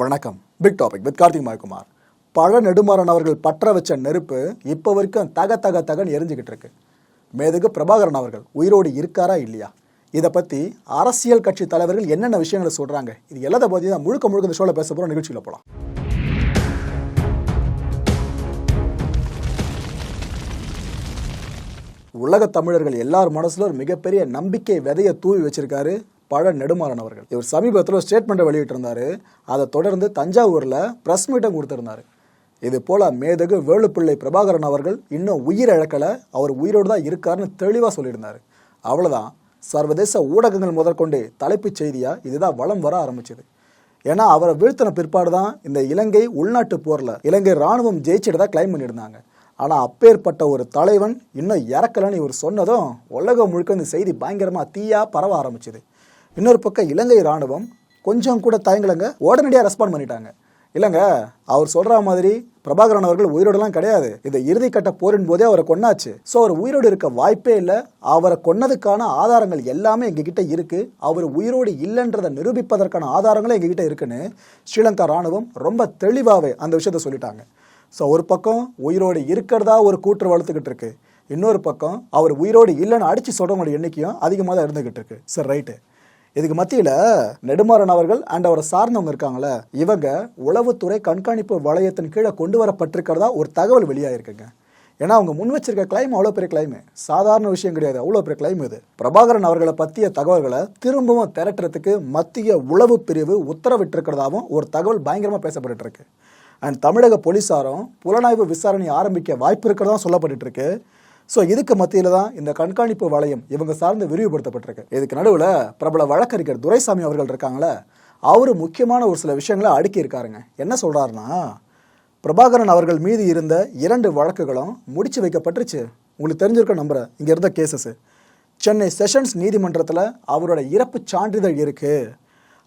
வணக்கம். Big topic with Karthik Mayakumar. Pazha Nedumaran அவர்கள் பற்ற வச்ச நெருப்பு இப்போ வரைக்கும் தக தக தகன்னு எரிஞ்சுக்கிட்டு இருக்கு. மேதுகு பிரபாகரன் அவர்கள் உயிரோடு இருக்காரா இல்லையா? இதை பற்றி அரசியல் கட்சி தலைவர்கள் என்னென்ன விஷயங்களை சொல்கிறாங்க இது எல்லாத்த பற்றி தான் முழுக்க முழுக்க இந்த ஷோவில் பேச போகிறோம் நிகழ்ச்சியில் போகலாம் உலக தமிழர்கள் எல்லார் மனசுல ஒரு மிகப்பெரிய நம்பிக்கை விதையை தூவி வச்சிருக்காரு பழ நெடுமாறன் அவர்கள் இவர் சமீபத்தில் ஒரு ஸ்டேட்மெண்ட்டை வெளியிட்டிருந்தாரு. அதை தொடர்ந்து தஞ்சாவூரில் ப்ரெஸ் மீட்டம் கொடுத்துருந்தாரு. இது போல மேதகு வேலுப்பிள்ளை பிரபாகரன் அவர்கள் இன்னும் உயிர் இழக்கலை. அவர் உயிரோடு தான் இருக்காருன்னு தெளிவாக சொல்லியிருந்தார். அவ்வளோதான் சர்வதேச ஊடகங்கள் முதற்கொண்டு தலைப்புச் செய்தியாக இதுதான் வலம் வர ஆரம்பிச்சது. ஏன்னா அவரை வீழ்த்தின பிற்பாடு தான் இந்த இலங்கை உள்நாட்டு போரில் இலங்கை ராணுவம் ஜெயிச்சிட்டு தான் கிளைம் பண்ணியிருந்தாங்க. ஆனால் அப்பேற்பட்ட ஒரு தலைவன் இன்னும் இறக்கலன்னு இவர் சொன்னதும் உலகம் முழுக்க இந்த செய்தி பயங்கரமாக தீயாக பரவ ஆரம்பிச்சுது. இன்னொரு பக்கம் இலங்கை ராணுவம் கொஞ்சம் கூட தயங்கலைங்க. உடனடியாக ரெஸ்பாண்ட் பண்ணிட்டாங்க. இல்லைங்க அவர் சொல்கிற மாதிரி பிரபாகரன் அவர்கள் உயிரோடலாம் கிடையாது. இந்த இறுதிக்கட்ட போரின் போதே அவரை கொன்னாச்சு. ஸோ அவர் உயிரோடு இருக்க வாய்ப்பே இல்லை. அவரை கொன்னதுக்கான ஆதாரங்கள் எல்லாமே எங்ககிட்ட இருக்கு. அவர் உயிரோடு இல்லைன்றதை நிரூபிப்பதற்கான ஆதாரங்களும் எங்ககிட்ட இருக்குன்னு ஸ்ரீலங்கா ராணுவம் ரொம்ப தெளிவாகவே அந்த விஷயத்த சொல்லிட்டாங்க. ஸோ ஒரு பக்கம் உயிரோடு இருக்கிறதா ஒரு கூற்று வளர்த்துக்கிட்டு இருக்கு. இன்னொரு பக்கம் அவர் உயிரோடு இல்லைன்னு அடிச்சு சொல்றவங்களோட எண்ணிக்கையும் அதிகமாக தான் இருந்துகிட்டு இருக்கு. சரி ரைட்டு இதுக்கு மத்தியில் நெடுமாறன் அவர்கள் அண்ட் அவரை சார்ந்தவங்க இருக்காங்களே இவங்க உளவுத்துறை கண்காணிப்பு வளையத்தின் கீழே கொண்டு வரப்பட்டிருக்கிறதா ஒரு தகவல் வெளியாகிருக்குங்க ஏன்னா அவங்க முன் வச்சிருக்க கிளைம் அவ்வளோ பெரிய கிளைமு சாதாரண விஷயம் கிடையாது. அவ்வளோ பெரிய கிளைம் இது. பிரபாகரன் அவர்களை பற்றிய தகவல்களை திரும்பவும் திரட்டுறதுக்கு மத்திய உளவு பிரிவு உத்தரவிட்டிருக்கிறதாவும் ஒரு தகவல் பயங்கரமாக பேசப்பட்டு இருக்கு. அண்ட் தமிழக போலீஸாரும் புலனாய்வு விசாரணை ஆரம்பிக்க வாய்ப்பு இருக்கிறதா சொல்லப்பட்டு இருக்கு. ஸோ இதுக்கு மத்தியில் தான் இந்த கண்காணிப்பு வளையம் இவங்க சார்ந்து விரிவுபடுத்தப்பட்டிருக்கு? இதுக்கு நடுவில் பிரபல வழக்கறிஞர் துரைசாமி அவர்கள் இருக்காங்களே அவர் முக்கியமான ஒரு சில விஷயங்களை அடுக்கி இருக்காருங்க என்ன சொல்கிறாருன்னா பிரபாகரன் அவர்கள் மீது இருந்த இரண்டு வழக்குகளும் முடிச்சு வைக்கப்பட்டுருச்சு. உங்களுக்கு தெரிஞ்சிருக்க நம்புறேன். இங்கே இருந்த கேசஸ் சென்னை செஷன்ஸ் நீதிமன்றத்தில் அவரோட இறப்பு சான்றிதழ் இருக்குது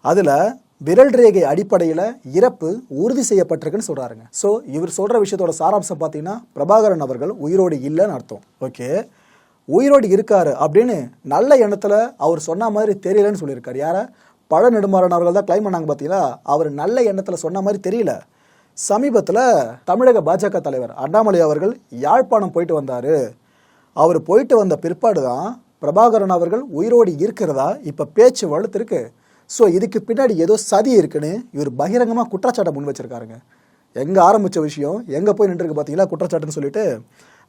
அதில் விரல் ரேகை அடிப்படையில் இறப்பு உறுதி செய்யப்பட்டிருக்குன்னு சொல்கிறாருங்க ஸோ இவர் சொல்கிற விஷயத்தோட சாராம்சம் பார்த்தீங்கன்னா பிரபாகரன் அவர்கள் உயிரோடு இல்லைன்னு அர்த்தம். ஓகே உயிரோடு இருக்காரு அப்படின்னு நல்ல எண்ணத்தில் அவர் சொன்ன மாதிரி தெரியலன்னு சொல்லியிருக்காரு. யாரை? பழ நெடுமாறன் அவர்கள் தான் கிளைம் பண்ணாங்க பார்த்தீங்களா? அவர் நல்ல எண்ணத்தில் சொன்ன மாதிரி தெரியல. சமீபத்தில் தமிழக பாஜக தலைவர் அண்ணாமலை அவர்கள் யாழ்ப்பாணம் போயிட்டு வந்தார். அவர் போயிட்டு வந்த பிற்பாடு தான் பிரபாகரன் அவர்கள் உயிரோடு இருக்கிறதா இப்போ பேச்சு வலுத்திருக்கு ஸோ இதுக்கு பின்னாடி ஏதோ சதி இருக்குன்னு இவர் பகிரங்கமாக குற்றச்சாட்டை முன் வச்சிருக்காருங்க. எங்கே ஆரம்பித்த விஷயம் எங்கே போய் நின்றுருக்கு பார்த்தீங்களா குற்றச்சாட்டுன்னு சொல்லிட்டு.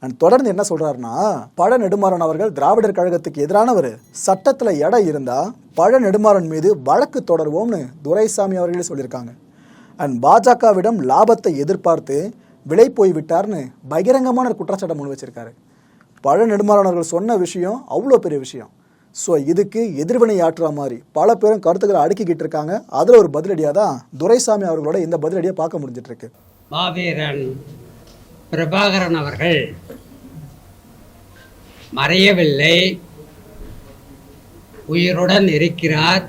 அண்ட் தொடர்ந்து என்ன சொல்கிறாருன்னா பழ நெடுமாறன் அவர்கள் திராவிடர் கழகத்துக்கு எதிரானவர். சட்டத்தில் இடம் இருந்தால் பழ நெடுமாறன் மீது வழக்கு தொடர்வோம்னு துரைசாமி அவர்களே சொல்லியிருக்காங்க. அண்ட் பாஜகவிடம் லாபத்தை எதிர்பார்த்து விலை போய் விட்டார்னு பகிரங்கமான ஒரு குற்றச்சாட்டை முன் வச்சிருக்காரு. பழ நெடுமாறன் அவர்கள் சொன்ன விஷயம் அவ்வளோ பெரிய விஷயம். ஸோ இதுக்கு எதிர்வினை ஆற்றுற மாதிரி பல பேரும் கருத்துக்களை அடுக்கிக்கிட்டு இருக்காங்க. அதில் ஒரு பதிலடியாக தான் துரைசாமி அவர்களோட இந்த பதிலடியை பார்க்க முடிஞ்சிட்டு இருக்கு மாவீரன் பிரபாகரன் அவர்கள் மறையவில்லை. உயிருடன் இருக்கிறார்.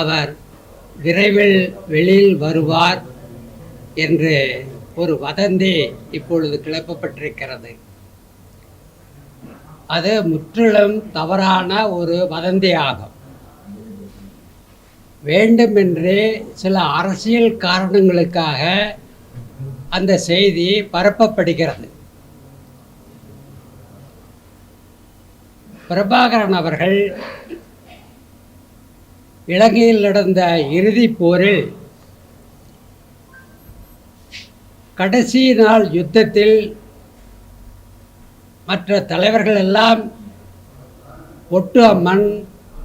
அவர் விரைவில் வெளியில் வருவார் என்று ஒரு வதந்தி இப்பொழுது கிளப்பப்பட்டிருக்கிறது. அது முற்றிலும் தவறான ஒரு வதந்தியாகும். வேண்டுமென்றே சில அரசியல் காரணங்களுக்காக அந்த செய்தி பரப்பப்படுகிறது. பிரபாகரன் அவர்கள் இலங்கையில் நடந்த இறுதிப் போரில் கடைசி நாள் யுத்தத்தில் மற்ற தலைவர்கள் எல்லாம் ஒட்டு அம்மன்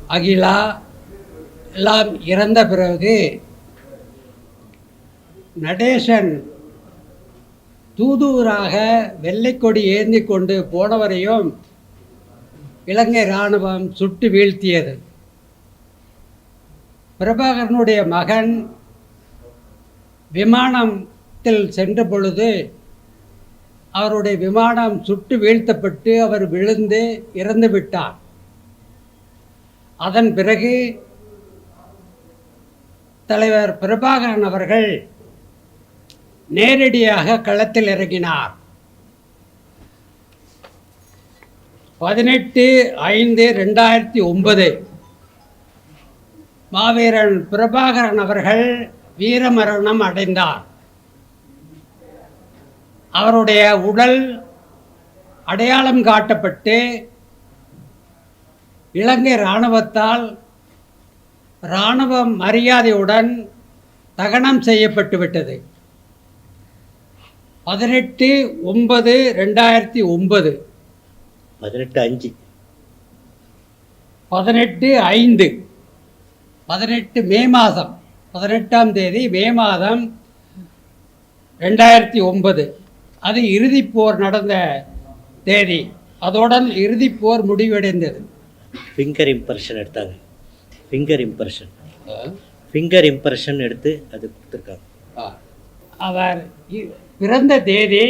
அகிலா எல்லாம் இறந்த பிறகு நடேசன் தூதுவராக வெள்ளைக்கொடி ஏந்தி கொண்டு போனவரையும் இலங்கை இராணுவம் சுட்டு வீழ்த்தியது. பிரபாகரனுடைய மகன் விமானத்தில் சென்ற பொழுது அவருடைய விமானம் சுட்டு வீழ்த்தப்பட்டு அவர் விழுந்து இறந்து விட்டார். அதன் பிறகு தலைவர் பிரபாகரன் அவர்கள் நேரடியாக களத்தில் இறங்கினார். பதினெட்டு ஐந்து ரெண்டாயிரத்தி ஒன்பது மாவீரன் பிரபாகரன் அவர்கள் வீரமரணம் அடைந்தார். அவருடைய உடல் அடையாளம் காட்டப்பட்டு இலங்கை இராணுவத்தால் இராணுவ மரியாதையுடன் தகனம் செய்யப்பட்டு விட்டது. பதினெட்டு ஒன்பது ரெண்டாயிரத்தி ஒன்பது. பதினெட்டு அஞ்சு. பதினெட்டு ஐந்து. பதினெட்டு மே மாதம். பதினெட்டாம் தேதி மே மாதம் ரெண்டாயிரத்தி ஒன்பது. அது இறுதிப் போர் நடந்த தேதி. அதோடன் இறுதிப் போர் முடிவடைந்தது. ஃபிங்கர் இம்ப்ரெஷன் எடுத்தாங்க. ஃபிங்கர் இம்ப்ரெஷன் ஃபிங்கர் இம்ப்ரெஷன் எடுத்து அது கொடுத்துருக்காங்க. அவர் பிறந்த தேதி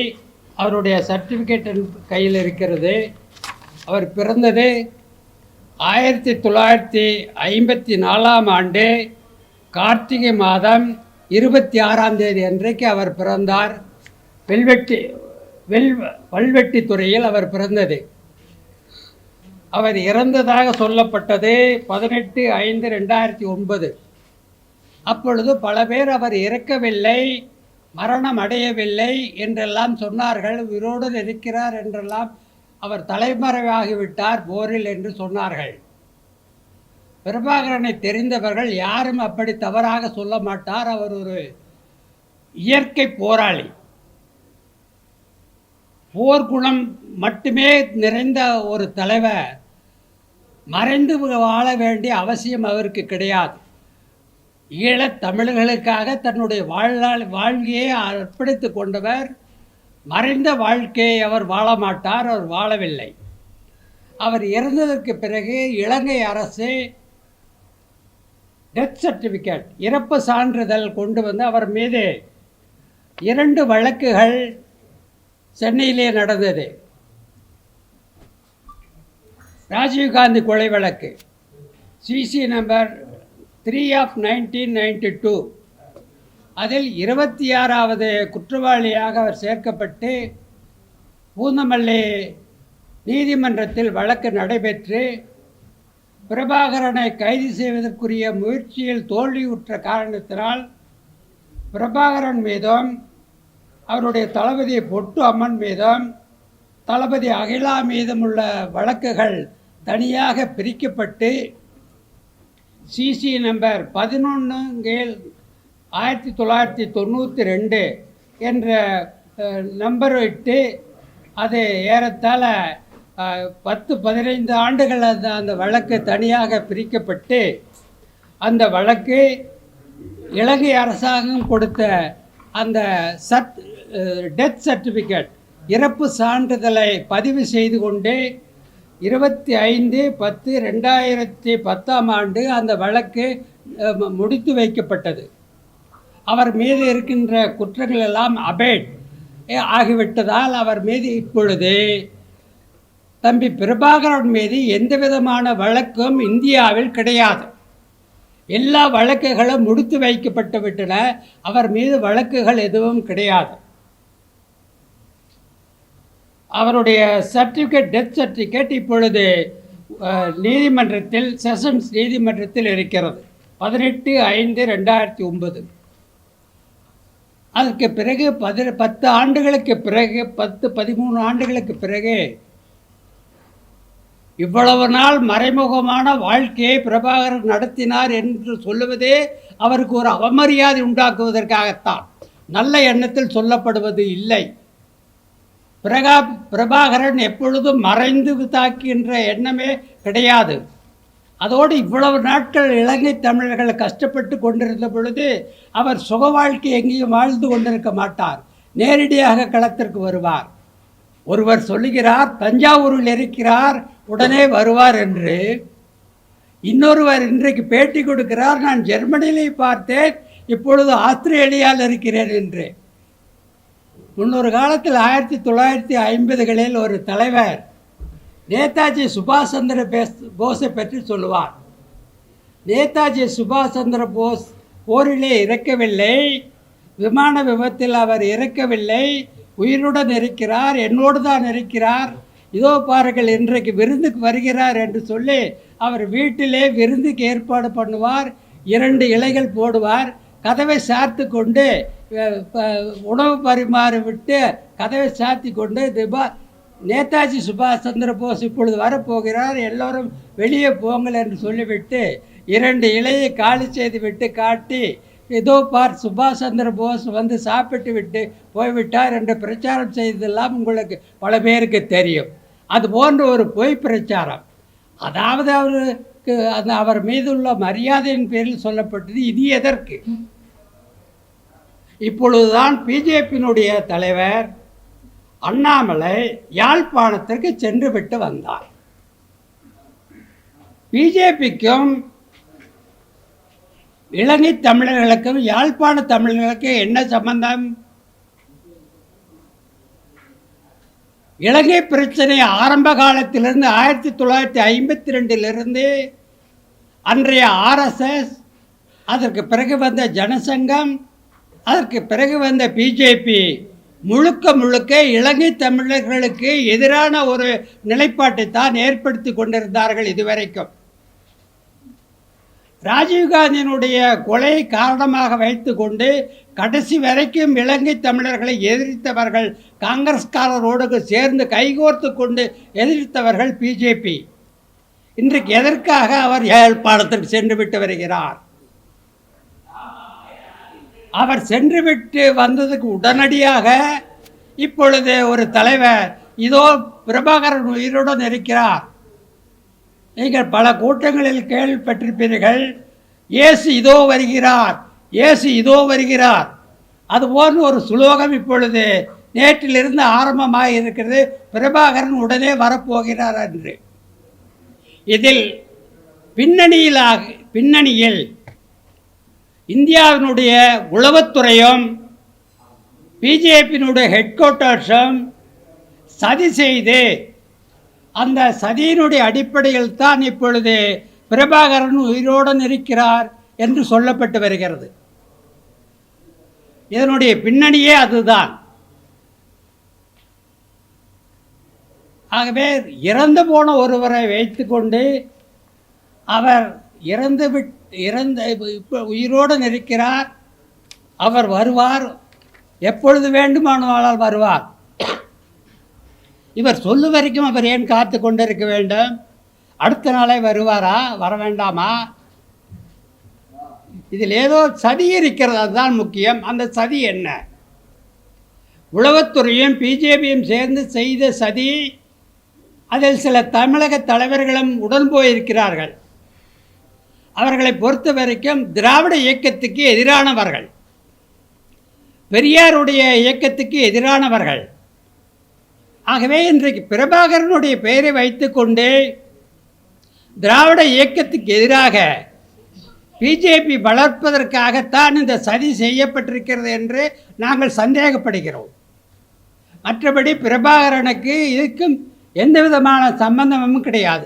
அவருடைய சர்டிஃபிகேட் கையில் இருக்கிறது. அவர் பிறந்தது ஆயிரத்தி தொள்ளாயிரத்தி ஐம்பத்தி நாலாம் ஆண்டு கார்த்திகை மாதம் இருபத்தி ஆறாம் தேதி அன்றைக்கு அவர் பிறந்தார். வெல்வெட்டி வெல் வல்வெட்டி துறையில் அவர் பிறந்தது. அவர் இறந்ததாக சொல்லப்பட்டது பதினெட்டு ஐந்து ரெண்டாயிரத்தி ஒன்பது. அப்பொழுது பல பேர் அவர் இறக்கவில்லை மரணம் அடையவில்லை என்றெல்லாம் சொன்னார்கள் உயிரோடு இருக்கிறார் என்றெல்லாம் அவர் தலைமறைவாகிவிட்டார் போரில் என்று சொன்னார்கள். பிரபாகரனை தெரிந்தவர்கள் யாரும் அப்படி தவறாக சொல்ல மாட்டார். அவர் ஒரு இயற்கை போராளி. போர்க்குணம் மட்டுமே நிறைந்த ஒரு தலைவர் மறைந்து வாழ வேண்டிய அவசியம் அவருக்கு கிடையாது. ஈழத் தமிழர்களுக்காக தன்னுடைய வாழ்நாள் வாழ்க்கையை அர்ப்பணித்து கொண்டவர் மறைந்த வாழ்க்கையை அவர் வாழ மாட்டார் அவர் வாழவில்லை. அவர் இறந்ததற்கு பிறகு இலங்கை அரசு டெத் சர்டிஃபிகேட் இறப்பு சான்றிதழ் கொண்டு வந்து அவர் மீது இரண்டு வழக்குகள் சென்னையிலே நடந்தது. ராஜீவ்காந்தி கொலை வழக்கு. CC number three of nineteen ninety two அதில் இருபத்தி ஆறாவது குற்றவாளியாக அவர் சேர்க்கப்பட்டு பூந்தமல்லி நீதிமன்றத்தில் வழக்கு நடைபெற்று பிரபாகரனை கைது செய்வதற்குரிய முயற்சியில் தோல்வியுற்ற காரணத்தினால் பிரபாகரன் மீதும் அவருடைய தளபதி பொட்டு அம்மன் மீதும் தளபதி அகிலா மீதும் உள்ள வழக்குகள் தனியாக பிரிக்கப்பட்டு சிசி நம்பர் பதினொன்று கீழ் ஆயிரத்தி தொள்ளாயிரத்தி தொண்ணூற்றி ரெண்டு என்ற நம்பர் இட்டு அது ஏறத்தாழ பத்து பதினைந்து ஆண்டுகள் அந்த அந்த வழக்கு தனியாக பிரிக்கப்பட்டு அந்த வழக்கு இலங்கை அரசாங்கம் கொடுத்த அந்த சத் டெத் சர்டிஃபிகேட் இறப்பு சான்றிதழை பதிவு செய்து கொண்டு இருபத்தி ஐந்து பத்து ரெண்டாயிரத்தி பத்தாம் ஆண்டு அந்த வழக்கு முடித்து வைக்கப்பட்டது. அவர் மீது இருக்கின்ற குற்றங்கள் எல்லாம் அபேட் ஆகிவிட்டதால் அவர் மீது இப்பொழுது தம்பி பிரபாகரன் மீது எந்த விதமான வழக்கும் இந்தியாவில் கிடையாது. எல்லா வழக்குகளும் முடித்து வைக்கப்பட்டு விட்டன அவர் மீது வழக்குகள் எதுவும் கிடையாது. அவருடைய சர்டிஃபிகேட் டெத் சர்டிஃபிகேட் இப்பொழுது நீதிமன்றத்தில் செஷன்ஸ் நீதிமன்றத்தில் இருக்கிறது. பதினெட்டு ஐந்து ரெண்டாயிரத்தி ஒன்பது. அதற்கு பிறகு பதி பத்து ஆண்டுகளுக்கு பிறகு பத்து பதிமூணு ஆண்டுகளுக்கு பிறகு இவ்வளவு நாள் மறைமுகமான வாழ்க்கையை பிரபாகரன் நடத்தினார் என்று சொல்லுவதே அவருக்கு ஒரு அவமரியாதை உண்டாக்குவதற்காகத்தான். நல்ல எண்ணத்தில் சொல்லப்படுவது இல்லை. பிரகா பிரபாகரன் எப்பொழுதும் மறைந்து தாக்கின்ற எண்ணமே கிடையாது. அதோடு இவ்வளவு நாட்கள் இலங்கை தமிழர்கள் கஷ்டப்பட்டு கொண்டிருந்த பொழுது அவர் சுக வாழ்க்கை எங்கேயும் வாழ்ந்து கொண்டிருக்க மாட்டார். நேரடியாக களத்திற்கு வருவார். ஒருவர் சொல்லுகிறார் தஞ்சாவூரில் இருக்கிறார் உடனே வருவார் என்று. இன்னொருவர் இன்றைக்கு பேட்டி கொடுக்கிறார் நான் ஜெர்மனியிலே பார்த்தேன் இப்பொழுது ஆஸ்திரேலியாவில் இருக்கிறேன் என்று. முன்னொரு காலத்தில் ஆயிரத்தி தொள்ளாயிரத்தி ஐம்பதுகளில் ஒரு தலைவர் நேதாஜி சுபாஷ் சந்திர பேஸ் போஸை பற்றி சொல்லுவார். நேதாஜி சுபாஷ் சந்திர போஸ் போரிலே இறக்கவில்லை. விமான விபத்தில் அவர் இறக்கவில்லை. உயிருடன் இருக்கிறார் என்னோடு தான் இருக்கிறார். இதோ பாருங்கள் இன்றைக்கு விருந்துக்கு வருகிறார் என்று சொல்லி அவர் வீட்டிலே விருந்துக்கு ஏற்பாடு பண்ணுவார். இரண்டு இலைகள் போடுவார். கதவை சார்த்து கொண்டு உணவு பரிமாறி விட்டு கதவை சாத்தி கொண்டு திபா நேதாஜி சுபாஷ் சந்திர போஸ் இப்பொழுது வரப்போகிறார் எல்லோரும் வெளியே போங்கள் என்று சொல்லிவிட்டு இரண்டு இலையை காலி செய்து விட்டு காட்டி இதோ பார் சுபாஷ் சந்திர போஸ் வந்து சாப்பிட்டு விட்டு போய்விட்டார் என்று பிரச்சாரம் செய்ததெல்லாம் உங்களுக்கு பல பேருக்கு தெரியும். அது போன்ற ஒரு பொய் பிரச்சாரம். அதாவது அவருக்கு அந்த அவர் மீதுள்ள மரியாதையின் பேரில் சொல்லப்பட்டது இது எதற்கு? இப்பொழுதுதான் பிஜேபியினுடைய தலைவர் அண்ணாமலை யாழ்ப்பாணத்திற்கு சென்று விட்டு வந்தார். பிஜேபிக்கும் இலங்கை தமிழர்களுக்கும் யாழ்ப்பாண தமிழர்களுக்கும் என்ன சம்பந்தம்? இலங்கை பிரச்சனை ஆரம்ப காலத்திலிருந்து ஆயிரத்தி தொள்ளாயிரத்தி ஐம்பத்தி ரெண்டிலிருந்து அன்றைய ஆர்எஸ்எஸ் அதற்கு பிறகு வந்த ஜனசங்கம் அதற்கு பிறகு வந்த பிஜேபி முழுக்க முழுக்க இலங்கை தமிழர்களுக்கு எதிரான ஒரு நிலைப்பாட்டை தான் ஏற்படுத்தி கொண்டிருந்தார்கள் இதுவரைக்கும். ராஜீவ்காந்தியினுடைய கொலை காரணமாக வைத்துக்கொண்டு கடைசி வரைக்கும் இலங்கை தமிழர்களை எதிர்த்தவர்கள் காங்கிரஸ்காரரோடு சேர்ந்து கைகோர்த்து கொண்டு எதிர்த்தவர்கள் பிஜேபி. இன்றைக்கு எதற்காக அவர் யாழ்ப்பாணத்திற்கு சென்று விட்டு வருகிறார்? அவர் சென்றுவிட்டு வந்ததுக்கு உடனடியாக இப்பொழுது ஒரு தலைவர் இதோ பிரபாகரன் உயிருடன் இருக்கிறார். நீங்கள் பல கூட்டங்களில் கேள்விப்பட்டிருப்பீர்கள் இயேசு இதோ வருகிறார். இயேசு இதோ வருகிறார். அதுபோன்ற ஒரு சுலோகம் இப்பொழுது நேற்றிலிருந்து ஆரம்பமாக இருக்கிறது. பிரபாகரன் உடனே வரப்போகிறார் என்று. இதில் பின்னணியிலாக பின்னணியில் இந்தியாவினுடைய உளவுத்துறையும் பிஜேபியினுடைய ஹெட் குவார்ட்டர்ஸும் சதி செய்து அந்த சதியினுடைய அடிப்படையில் தான் இப்பொழுது பிரபாகரன் உயிரோடு இருக்கிறார் என்று சொல்லப்பட்டு வருகிறது. இதனுடைய பின்னணியே அதுதான். ஆகவே இறந்து போன ஒருவரை வைத்துக்கொண்டு அவர் இறந்து விட் இறந்த இப்போ உயிரோடு இருக்கிறார் அவர் வருவார். எப்பொழுது வேண்டுமானாலும் வருவார். இவர் சொல்லு வரைக்கும் அவர் ஏன் காத்து கொண்டிருக்க வேண்டும்? அடுத்த நாளே வருவாரா? வர வேண்டாமா? இதில் ஏதோ சதி இருக்கிறது. அதுதான் முக்கியம். அந்த சதி என்ன? உளவுத்துறையும் பிஜேபியும் சேர்ந்து செய்த சதி அதில் சில தமிழக தலைவர்களும் உடன் போயிருக்கிறார்கள். அவர்களை பொறுத்த வரைக்கும் திராவிட இயக்கத்துக்கு எதிரானவர்கள். பெரியாருடைய இயக்கத்துக்கு எதிரானவர்கள். ஆகவே இன்றைக்கு பிரபாகரனுடைய பெயரை வைத்துக்கொண்டு திராவிட இயக்கத்துக்கு எதிராக பிஜேபி வளர்ப்பதற்காகத்தான் இந்த சதி செய்யப்பட்டிருக்கிறது என்று நாங்கள் சந்தேகப்படுகிறோம். மற்றபடி பிரபாகரனுக்கு இதுக்கும் எந்த விதமான சம்பந்தமும் கிடையாது.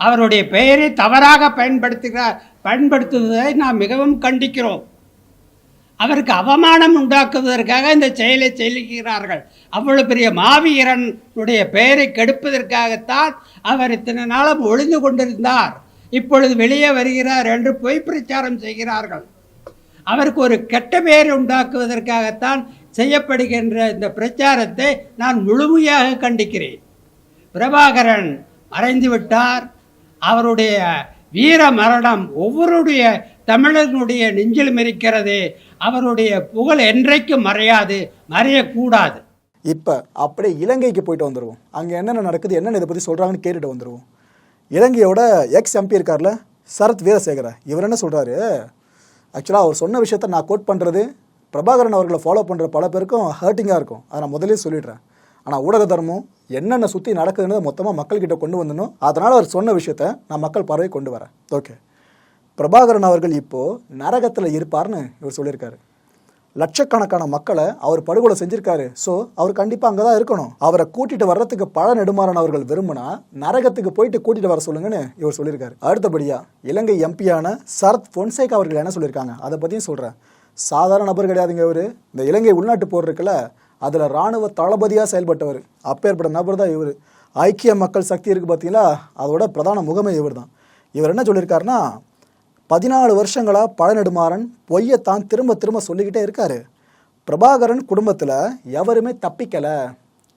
அவருடைய பெயரை தவறாக பயன்படுத்துகிறார். பயன்படுத்துவதை நாம் மிகவும் கண்டிக்கிறோம். அவருக்கு அவமானம் உண்டாக்குவதற்காக இந்த செயலை செய்கிறார்கள். அவ்வளவு பெரிய மாவீரனுடைய பெயரை கெடுப்பதற்காகத்தான் அவர் இத்தனை நாளும் ஒளிந்து கொண்டிருந்தார். இப்பொழுது வெளியே வருகிறார் என்று பொய் பிரச்சாரம் செய்கிறார்கள். அவருக்கு ஒரு கெட்ட பெயர் உண்டாக்குவதற்காகத்தான் செய்யப்படுகின்ற இந்த பிரச்சாரத்தை நான் முழுமையாக கண்டிக்கிறேன். பிரபாகரன் மறைந்து விட்டார் அவருடைய வீர மரணம் ஒவ்வொருடைய தமிழர்களுடைய நெஞ்சிலும் இருக்கிறது அவருடைய புகழ் என்றைக்கும் மறையாது மறையக்கூடாது. இப்போ அப்படியே இலங்கைக்கு போயிட்டு வந்துடுவோம் அங்கே என்னென்ன நடக்குது என்னென்ன இதை பற்றி சொல்கிறாங்கன்னு கேட்டுட்டு வந்துடுவோம் இலங்கையோட எக்ஸ் எம்பி இருக்கார்ல சரத் வீரசேகர. இவர் என்ன சொல்கிறாரு ஆக்சுவலாக அவர் சொன்ன விஷயத்த நான் கோட் பண்ணுறது பிரபாகரன் அவர்களை ஃபாலோ பண்ணுற பல பேருக்கும் ஹர்ட்டிங்காக இருக்கும். அதை நான் முதலே சொல்லிடுறேன். ஆனால் ஊடக தர்மம் என்னென்ன சுற்றி நடக்குதுன்னு மொத்தமாக மக்கள்கிட்ட கொண்டு வந்தனும். அதனால் அவர் சொன்ன விஷயத்த நான் மக்கள் பார்வை கொண்டு வரேன். ஓகே. பிரபாகரன் அவர்கள் இப்போது நரகத்தில் இருப்பார்னு இவர் சொல்லியிருக்காரு. லட்சக்கணக்கான மக்களை அவர் படுகொலை செஞ்சிருக்காரு. ஸோ அவர் கண்டிப்பாக அங்கே தான் இருக்கணும். அவரை கூட்டிகிட்டு வர்றதுக்கு பல நெடுமாறன் அவர்கள் விரும்புனா நரகத்துக்கு போயிட்டு கூட்டிகிட்டு வர சொல்லுங்கன்னு இவர் சொல்லியிருக்காரு. அடுத்தபடியாக இலங்கை எம்பியான சரத் பொன்சேகா அவர்கள் என்ன சொல்லியிருக்காங்க? அதை பற்றியும் சொல்கிறேன் சாதாரண நபர் கிடையாதுங்க இவர். இந்த இலங்கை உள்நாட்டு போர் இருக்குல்ல அதில் ராணுவ தளபதியாக செயல்பட்டவர். அப்பேற்பட்ட நபர் தான் இவர். ஐக்கிய மக்கள் சக்தி இருக்குது பார்த்தீங்களா அதோட பிரதான முகமே இவர் தான் இவர் என்ன சொல்லியிருக்காருன்னா பதினாலு வருஷங்களாக பழநெடுமாறன் பொய்யத்தான் திரும்ப திரும்ப சொல்லிக்கிட்டே இருக்காரு. பிரபாகரன் குடும்பத்தில் எவருமே தப்பிக்கலை.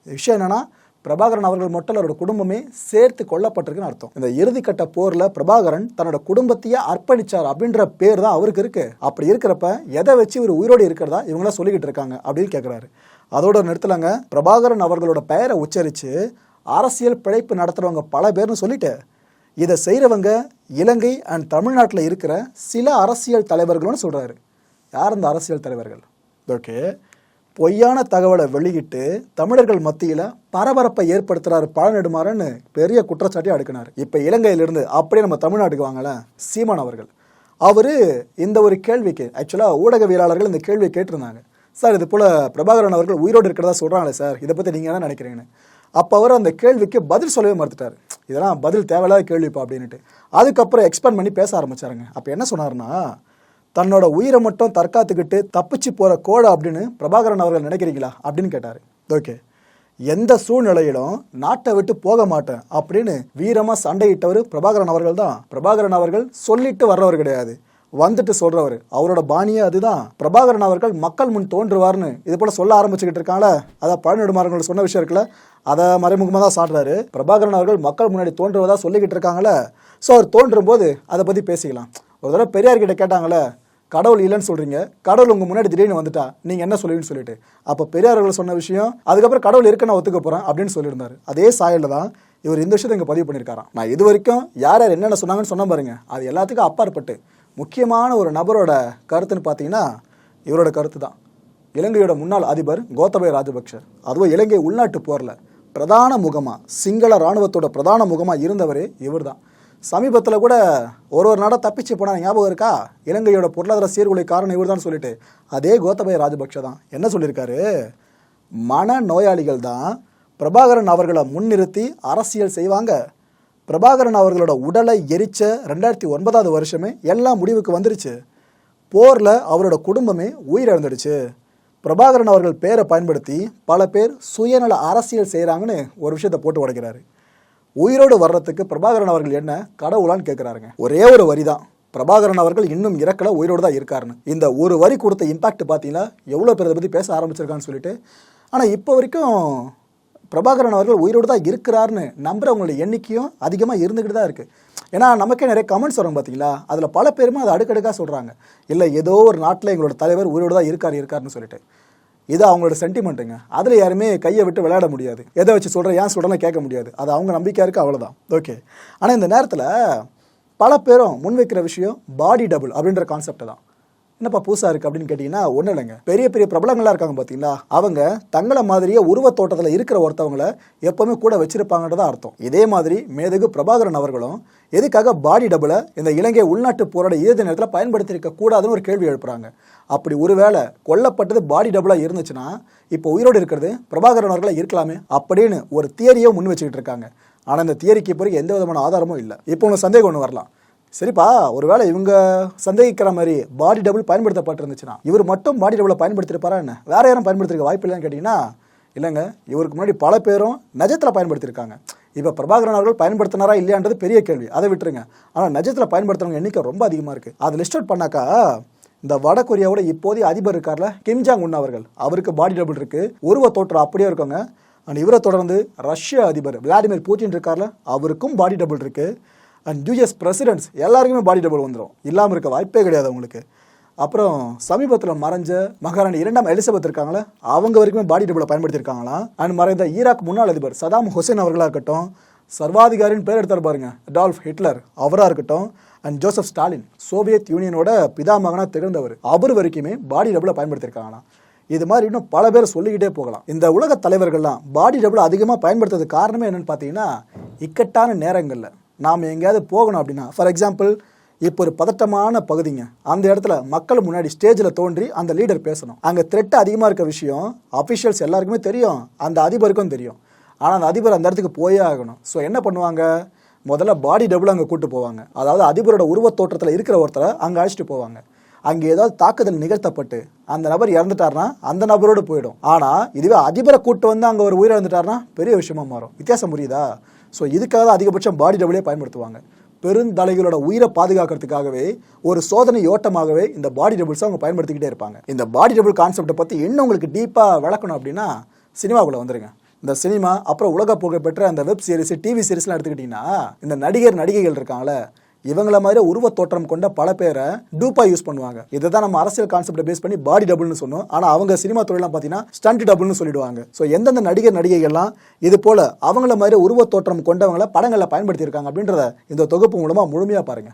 விஷயம் என்னென்னா பிரபாகரன் அவர்கள் மட்டும் அவரோட குடும்பமே சேர்த்து கொல்லப்பட்டிருக்குன்னு அர்த்தம். இந்த இறுதிக்கட்ட போரில் பிரபாகரன் தன்னோட குடும்பத்தையே அர்ப்பணிச்சார் அப்படின்ற பேர் தான் அவருக்கு இருக்கு. அப்படி இருக்கிறப்ப எதை வச்சு இவர் உயிரோடு இருக்கிறதா இவங்களாம் சொல்லிக்கிட்டு இருக்காங்க அப்படின்னு கேட்குறாரு அதோட நிறுத்தலைங்க. பிரபாகரன் அவர்களோட பெயரை உச்சரித்து அரசியல் பிழைப்பு நடத்துகிறவங்க பல பேர்னு சொல்லிட்டு இதை செய்கிறவங்க இலங்கை அண்ட் தமிழ்நாட்டில் இருக்கிற சில அரசியல் தலைவர்கள்னு சொல்கிறாரு யார் அந்த அரசியல் தலைவர்கள்? ஓகே. பொய்யான தகவலை வெளியிட்டு தமிழர்கள் மத்தியில் பரபரப்பை ஏற்படுத்துறாரு பழநெடுமாறன்னு பெரிய குற்றச்சாட்டியாக அடுக்கினார். இப்போ இலங்கையிலிருந்து அப்படியே நம்ம தமிழ்நாட்டுக்கு வாங்கலாம் சீமான் அவர்கள். அவர் இந்த ஒரு கேள்விக்கு ஆக்சுவலாக ஊடகவியலாளர்கள் இந்த கேள்வியை கேட்டிருந்தாங்க. சார் இது போல் பிரபாகரன் அவர்கள் உயிரோடு இருக்கிறதா சொல்கிறாங்களே சார். இதை பற்றி நீங்கள் என்ன நினைக்கிறீங்கன்னு? அப்போ அவர் அந்த கேள்விக்கு பதில் சொல்லவே மறுத்துட்டார். இதெல்லாம் பதில் தேவையில்லாத கேள்விப்பா அப்படின்ட்டு அதுக்கப்புறம் எக்ஸ்பேண்ட் பண்ணி பேச ஆரம்பிச்சாருங்க. அப்போ என்ன சொன்னார்னா தன்னோட உயிரை மட்டும் தற்காத்துக்கிட்டு தப்பிச்சு போகிற கோடை அப்படின்னு பிரபாகரன் அவர்கள் நினைக்கிறீங்களா? அப்படின்னு கேட்டார். ஓகே. எந்த சூழ்நிலையிலும் நாட்டை விட்டு போக மாட்டேன் அப்படின்னு வீரமாக சண்டையிட்டவர் பிரபாகரன் அவர்கள் தான். பிரபாகரன் அவர்கள் சொல்லிட்டு வர்றவர் கிடையாது. வந்துட்டு சொல்றவர். அவரோட பாணியே அதுதான். பிரபாகரன் அவர்கள் மக்கள் முன் தோன்றுவார்னு இது போல சொல்ல ஆரம்பிச்சுக்கிட்டு இருக்காங்களே அதான் பழநெடுமாறர்கள் சொன்ன விஷயம் இருக்குல்ல அதை மறைமுகமாக தான் சாடுறாரு. பிரபாகரன் அவர்கள் மக்கள் முன்னாடி தோன்றுவதா சொல்லிக்கிட்டு இருக்காங்களே ஸோ அவர் தோன்றும் போது அதை பற்றி பேசிக்கலாம். ஒரு தடவை பெரியார் கிட்ட கேட்டாங்களே கடவுள் இல்லைன்னு சொல்றீங்க கடவுள் உங்கள் முன்னாடி திடீர்னு வந்துட்டா நீங்கள் என்ன சொல்லுவீங்கன்னு சொல்லிட்டு. அப்போ பெரியார்கள் சொன்ன விஷயம் அதுக்கப்புறம் கடவுள் இருக்க நான் ஒத்துக்க போகிறேன் அப்படின்னு சொல்லியிருந்தார். அதே சாயலில் தான் இவர் இந்த விஷயத்தை இங்கே பதிவு பண்ணியிருக்காராம். நான் இது வரைக்கும் யார் யார் என்னென்ன சொன்னாங்கன்னு சொன்ன பாருங்க. அது எல்லாத்துக்கும் அப்பாற்பட்டு. முக்கியமான ஒரு நபரோட கருத்துன்னு பார்த்தீங்கன்னா இவரோட கருத்து தான் இலங்கையோட முன்னாள் அதிபர் கோத்தபய ராஜபக்ஷ. அதுவும் இலங்கை உள்நாட்டு போரில் பிரதான முகமாக சிங்கள இராணுவத்தோட பிரதான முகமாக இருந்தவரே இவர்தான். சமீபத்தில் கூட ஒரு ஒரு நாடாக தப்பிச்சு போனால் ஞாபகம் இருக்கா? இலங்கையோட பொருளாதார சீர்குலை காரணம் இவர் சொல்லிட்டு. அதே கோத்தபய ராஜபக்ஷ தான் என்ன சொல்லியிருக்காரு மன நோயாளிகள் தான் பிரபாகரன் அவர்களை முன்னிறுத்தி அரசியல் செய்வாங்க. பிரபாகரன் அவர்களோட உடலை எரிச்ச ரெண்டாயிரத்தி ஒன்பதாவது வருஷமே எல்லாம் முடிவுக்கு வந்துருச்சு. போரில் அவரோட குடும்பமே உயிரிழந்துடுச்சு. பிரபாகரன் அவர்கள் பேரை பயன்படுத்தி பல பேர் சுயநல அரசியல் செய்கிறாங்கன்னு ஒரு விஷயத்தை போட்டு உடைக்கிறாரு. உயிரோடு வர்றதுக்கு பிரபாகரன் அவர்கள் என்ன கடவுளான்னு கேட்குறாருங்க ஒரே ஒரு வரி தான் பிரபாகரன் அவர்கள் இன்னும் இறக்கல உயிரோடு தான் இருக்காருன்னு. இந்த ஒரு வரி கொடுத்த இம்பாக்ட் பார்த்தீங்கன்னா எவ்வளோ பேர் பற்றி பேச ஆரம்பிச்சிருக்கான்னு சொல்லிட்டு. ஆனால் இப்போ வரைக்கும் பிரபாகரன் அவர்கள் உயிரோடு தான் இருக்கிறாருன்னு நம்புகிறவங்களோட எண்ணிக்கையும் அதிகமாக இருந்துக்கிட்டு தான் இருக்குது ஏன்னா நமக்கே நிறைய கமெண்ட்ஸ் வரும் பார்த்தீங்களா அதில் பல பேருமே அதை அடுக்கடுக்காக சொல்கிறாங்க இல்லை ஏதோ ஒரு நாட்டில் எங்களோட தலைவர் உயிரோடு தான் இருக்கார் இருக்காருன்னு சொல்லிட்டு. இது அவங்களோட சென்டிமெண்ட்டுங்க அதில் யாருமே கையை விட்டு விளையாட முடியாது. எதை வச்சு சொல்கிறேன் ஏன் சொல்கிறேன்னு கேட்க முடியாது. அது அவங்க நம்பிக்கையாக இருக்குது அவ்வளோதான் ஓகே ஆனால் இந்த நேரத்தில் பல பேரும் முன்வைக்கிற விஷயம் பாடி டபுள் அப்படின்ற கான்செப்ட் தான். என்னப்பா புதுசாக இருக்குது அப்படின்னு கேட்டிங்கன்னா ஒன்றும் இல்லைங்க. பெரிய பெரிய பிரபலங்களாக இருக்காங்க பார்த்தீங்களா அவங்க தங்களை மாதிரியே உருவ தோட்டத்தில் இருக்கிற ஒருத்தவங்கள எப்பவுமே கூட வச்சிருப்பாங்கன்றதா அர்த்தம். இதே மாதிரி மேதகு பிரபாகரன் அவர்களும் எதுக்காக பாடி டபுளை இந்த இலங்கை உள்நாட்டு போராட இறுதி நேரத்தில் பயன்படுத்தியிருக்க கூடாதுன்னு ஒரு கேள்வி எழுப்புறாங்க. அப்படி ஒருவேளை கொல்லப்பட்டது பாடி டபுளாக இருந்துச்சுன்னா இப்போ உயிரோடு இருக்கிறது பிரபாகரன் அவர்களாக இருக்கலாமே அப்படின்னு ஒரு தியரியை முன் வச்சுக்கிட்டு இருக்காங்க. ஆனால் இந்த தியரிக்கு பிறகு எந்த விதமான ஆதாரமும் இல்லை. இப்போ உங்களுக்கு சந்தேகம் ஒன்று வரலாம். சரிப்பா ஒருவேளை இவங்க சந்தேகிக்கிற மாதிரி பாடி டபுள் பயன்படுத்தப்பட்டிருந்துச்சுன்னா இவர் மட்டும் பாடி டபுளை பயன்படுத்திருப்பாரா என்ன? வேற யாரும் பயன்படுத்திருக்க வாய்ப்பு இல்லைன்னு கேட்டிங்கன்னா இல்லைங்க. இவருக்கு முன்னாடி பல பேரும் நஜத்தில் பயன்படுத்தியிருக்காங்க. இப்போ பிரபாகரன் அவர்கள் பயன்படுத்தினாரா இல்லையான்றது பெரிய கேள்வி. அதை விட்டுருங்க. ஆனால் நஜத்தில் பயன்படுத்துறவங்க எண்ணிக்கை ரொம்ப அதிகமாக இருக்குது அது லிஸ்ட் அவுட் பண்ணாக்கா இந்த வட கொரியாவோட இப்போதைய அதிபர் இருக்கார்ல கிம்ஜாங் உன் அவர்கள் அவருக்கு பாடி டபுள் இருக்கு. உருவ தோற்றம் அப்படியே இருக்கோங்க. அண்ட் இவரை தொடர்ந்து ரஷ்ய அதிபர் விளாடிமிர் பூட்டின் இருக்கார்ல அவருக்கும் பாடி டபுள் இருக்குது அண்ட் யூஎஸ் பிரசிடென்ட்ஸ் எல்லாருக்குமே பாடி டபுள் வந்துடும் இல்லாமல் இருக்க வாய்ப்பே கிடையாது அவங்களுக்கு. அப்புறம் சமீபத்தில் மறைஞ்ச மகாராணி இரண்டாம் எலிசபெத் இருக்காங்களே அவங்க வரைக்குமே பாடி டபுளை பயன்படுத்தியிருக்காங்களாம் அண்ட் மறைந்த ஈராக் முன்னாள் அதிபர் சதாம் ஹுசேன் அவர்களாக இருக்கட்டும் சர்வாதிகாரின் பேர் எடுத்தார் பாருங்க டால்ஃப் ஹிட்லர் அவராக இருக்கட்டும் அண்ட் ஜோசப் ஸ்டாலின் சோவியத் யூனியனோட பிதாமகனாக திகழ்ந்தவர் அவர் வரைக்குமே பாடி டபுளை பயன்படுத்தியிருக்காங்களாம் இது மாதிரி இன்னும் பல பேர் சொல்லிக்கிட்டே போகலாம். இந்த உலக தலைவர்கள்லாம் பாடி டபுளை அதிகமாக பயன்படுத்துறதுக்கு காரணமே என்னென்னு பார்த்தீங்கன்னா இக்கட்டான நேரங்களில். நாம் எங்கேயாவது போகணும் அப்படின்னா ஃபார் எக்ஸாம்பிள் இப்போ ஒரு பதட்டமான பகுதிங்க. அந்த இடத்துல மக்கள் முன்னாடி ஸ்டேஜில் தோன்றி அந்த லீடர் பேசணும். அங்கே த்ரெட் அதிகமாக இருக்க விஷயம் அஃபிஷியல்ஸ் எல்லாருக்குமே தெரியும். அந்த அதிபருக்கும் தெரியும். ஆனால் அந்த அதிபர் அந்த இடத்துக்கு போயே ஆகணும். ஸோ என்ன பண்ணுவாங்க? முதல்ல பாடி டபுள் அங்கே கூட்டு போவாங்க. அதாவது அதிபரோட உருவத் தோற்றத்தில் இருக்கிற ஒருத்தரை அங்கே அழைச்சிட்டு போவாங்க. அங்கே ஏதாவது தாக்குதல் நிகழ்த்தப்பட்டு அந்த நபர் இறந்துட்டாருன்னா அந்த நபரோடு போயிடும். ஆனால் இதுவே அதிபரை கூட்டு வந்து அங்கே ஒரு உயிரிழந்துட்டாருன்னா பெரிய விஷயமா மாறும். வித்தியாசம் புரியுதா? ஸோ இதுக்காக தான் அதிகபட்சம் பாடி டபுளே பயன்படுத்துவாங்க. பெருந்தலைகளோட உயிரை பாதுகாக்கிறதுக்காகவே ஒரு சோதனை ஓட்டமாகவே இந்த பாடி டபுள்ஸை அவங்க பயன்படுத்திக்கிட்டே இருப்பாங்க. இந்த பாடி டபுள் கான்செப்டை பற்றி இன்னும் உங்களுக்கு டீப்பாக விளக்கணும் அப்படின்னா சினிமாக்குள்ளே வந்துருங்க. இந்த சினிமா அப்புறம் உலக புகழ்பெற்ற அந்த வெப் சீரிஸ் டிவி சீரிஸ்லாம் எடுத்துக்கிட்டிங்கன்னா இந்த நடிகர் நடிகைகள் இருக்காங்களே இவங்கள மாதிரி உருவத் தோற்றம் கொண்ட பல பேரை டூப்பா யூஸ் பண்ணுவாங்க. இதை தான் நம்ம அரசியல் கான்செப்டை பேஸ் பண்ணி பாடி டபுள்னு சொன்னோம். ஆனால் அவங்க சினிமா துறையெல்லாம் பார்த்தீங்கன்னா ஸ்டண்ட் டபுள்னு சொல்லிடுவாங்க. ஸோ எந்தெந்த நடிகர் நடிகைகள்லாம் இது போல அவங்கள மாதிரி உருவ தோற்றம் கொண்டவங்கள படங்களில் பயன்படுத்தியிருக்காங்க அப்படின்றத இந்த தொகுப்பு மூலமா முழுமையாக பாருங்க.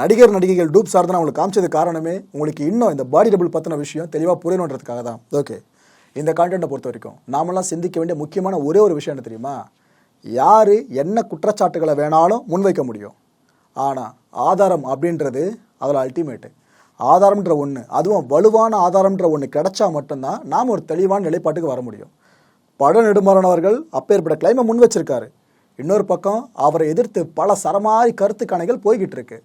நடிகர் நடிகைகள் டூப் சார் தான் உங்களுக்கு காமிச்சது காரணமே உங்களுக்கு இன்னும் இந்த பாடி டபுள் பற்றின விஷயம் தெளிவாக புரியணுன்றதுக்காக தான். ஓகே இந்த கான்டென்ட்டை பொறுத்த வரைக்கும் நாமெல்லாம் சிந்திக்க வேண்டிய முக்கியமான ஒரே ஒரு விஷயம் என்ன தெரியுமா? யார் என்ன குற்றச்சாட்டுகளை வேணாலும் முன்வைக்க முடியும். ஆனால் ஆதாரம் அப்படின்றது அதில் அல்டிமேட்டு ஆதாரம்ன்ற ஒன்று அதுவும் வலுவான ஆதாரம்ன்ற ஒன்று கிடைச்சா மட்டும்தான் நாம் ஒரு தெளிவான நிலைப்பாட்டுக்கு வர முடியும். பட நெடுமாறன் அவர்கள் அப்பேற்பட்ட கிளைமை முன் வச்சிருக்காரு இன்னொரு பக்கம் அவரை எதிர்த்து பல சரமாரி கருத்து கணைகள் போய்கிட்டு இருக்கு.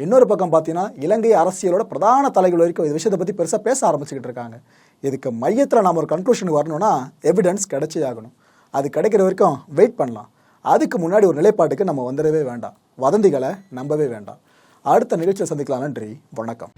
இன்னொரு பக்கம் பார்த்தீங்கன்னா இலங்கை அரசியலோட பிரதான தலைகள் வரைக்கும் இந்த விஷயத்தை பற்றி பெருசாக பேச ஆரம்பிச்சுக்கிட்டு இருக்காங்க. இதுக்கு மையத்தில் நாம் ஒரு கன்க்ளூஷனுக்கு வரணும்னா எவிடன்ஸ் கிடைச்சே ஆகணும். அது கிடைக்கிற வரைக்கும் வெயிட் பண்ணலாம். அதுக்கு முன்னாடி ஒரு நிலைப்பாட்டுக்கு நம்ம வந்துடவே வேண்டாம். வதந்திகளை நம்பவே வேண்டாம். அடுத்த நிகழ்ச்சியை சந்திக்கலாம். நன்றி. வணக்கம்.